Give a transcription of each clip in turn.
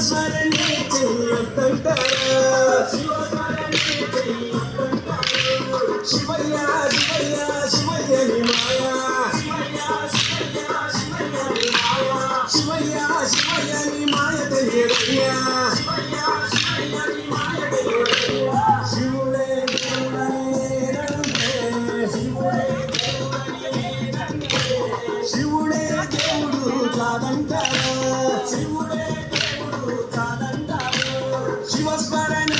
I'm sorry. I'm not Bye.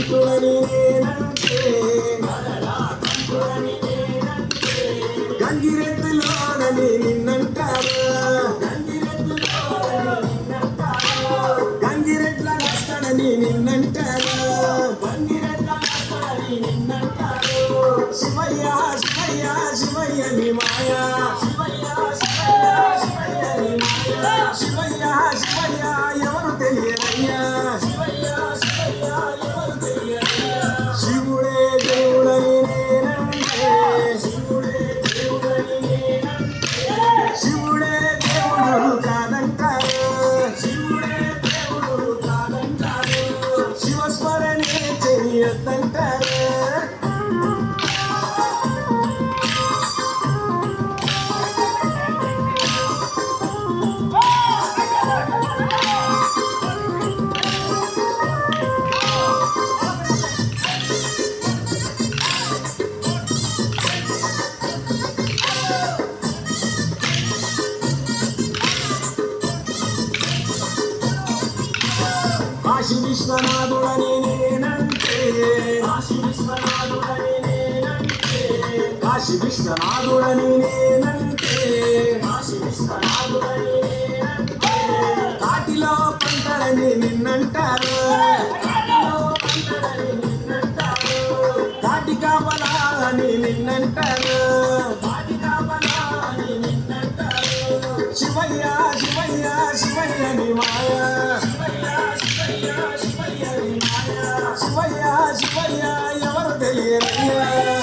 Thank you. Kashi విశ్వనాథుడనే నేనంటే. కాశీ విశ్వనాథుడనే నేనంటే. Kashi విశ్వనాథుడనే Yên.